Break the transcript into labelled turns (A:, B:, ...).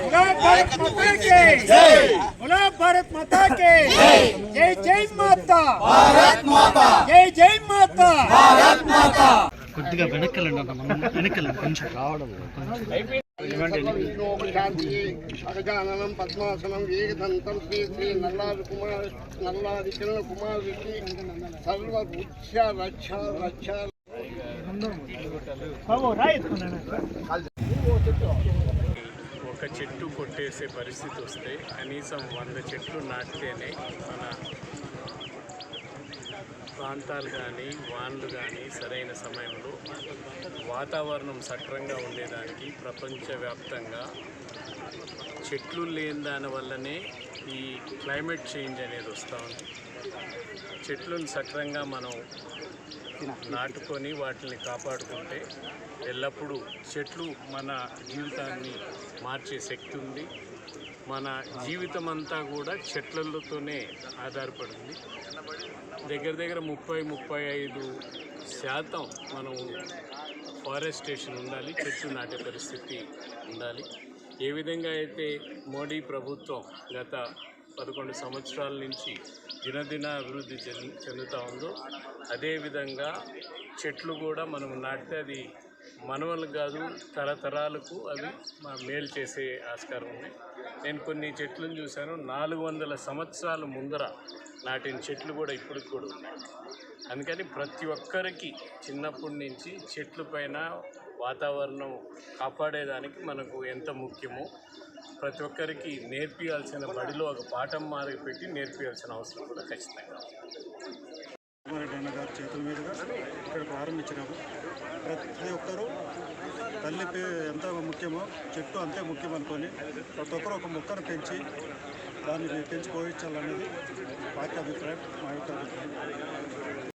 A: గులాబ్ భారత్ మాతా కే జై గులాబ్ భారత్ మాతా కే జై జై జై మాతా భారత్ మాతా జై జై మాతా
B: కొద్దిగా వెనక్కెళ్ళండి అన్న మనం వెనక్కెళ్ళండి కొంచెం రావడం
C: గజాననం పద్మాసనం ఏకదంతం శ్రీ శ్రీ నల్లాది కుమార్ నల్లాది కిరణ కుమార్ రెడ్డి సర్వ రక్ష రక్ష రక్ష
D: ఒక చెట్టు కొట్టేసే పరిస్థితి వస్తే కనీసం వంద చెట్లు నాటితేనే మన ప్రాంతాలు కానీ వాన్లు కానీ సరైన సమయంలో వాతావరణం సక్రంగా ఉండేదానికి ప్రపంచవ్యాప్తంగా చెట్లు లేని దాని వల్లనే ఈ క్లైమేట్ చేంజ్ అనేది వస్తూ ఉంది. చెట్లను సక్రంగా మనం నాటుకొని వాటిని కాపాడుకుంటే ఎల్లప్పుడూ చెట్లు మన జీవితాన్ని మార్చే శక్తి ఉంది. మన జీవితం అంతా కూడా చెట్లతోనే ఆధారపడింది. దగ్గర దగ్గర ముప్పై ముప్పై ఐదు శాతం మనం ఫారెస్టేషన్ ఉండాలి చెట్లు నాటే పరిస్థితి ఉండాలి. ఏ విధంగా అయితే మోడీ ప్రభుత్వం గత పదకొండు సంవత్సరాల నుంచి దినదిన అభివృద్ధి చెందుతూ ఉందో అదేవిధంగా చెట్లు కూడా మనం నాటితే అది మనవలకు కాదు తరతరాలకు అవి మా మేలు చేసే ఆస్కారం ఉంది. నేను కొన్ని చెట్లను చూశాను. నాలుగు వందల సంవత్సరాల ముందర నాటిన చెట్లు కూడా ఇప్పటికి కూడా ఉన్నాయి. అందుకని ప్రతి ఒక్కరికి చిన్నప్పటి నుంచి చెట్ల పైన వాతావరణం కాపాడేదానికి మనకు ఎంత ముఖ్యమో ప్రతి ఒక్కరికి నేర్పియాల్సిన బడిలో ఒక పాఠం మాదిరి పెట్టి నేర్పియాల్సిన అవసరం కూడా ఖచ్చితంగా
E: ప్రారంభించినాము. ప్రతి ఒక్కరూ తల్లి పే ఎంత ముఖ్యమో చెట్టు అంతే ముఖ్యం అనుకొని ప్రతి ఒక్కరు ఒక మొక్కను పెంచి దాన్ని పెంచి పోయించాలనేది పార్టీ అభిప్రాయం మా యొక్క అభిప్రాయం.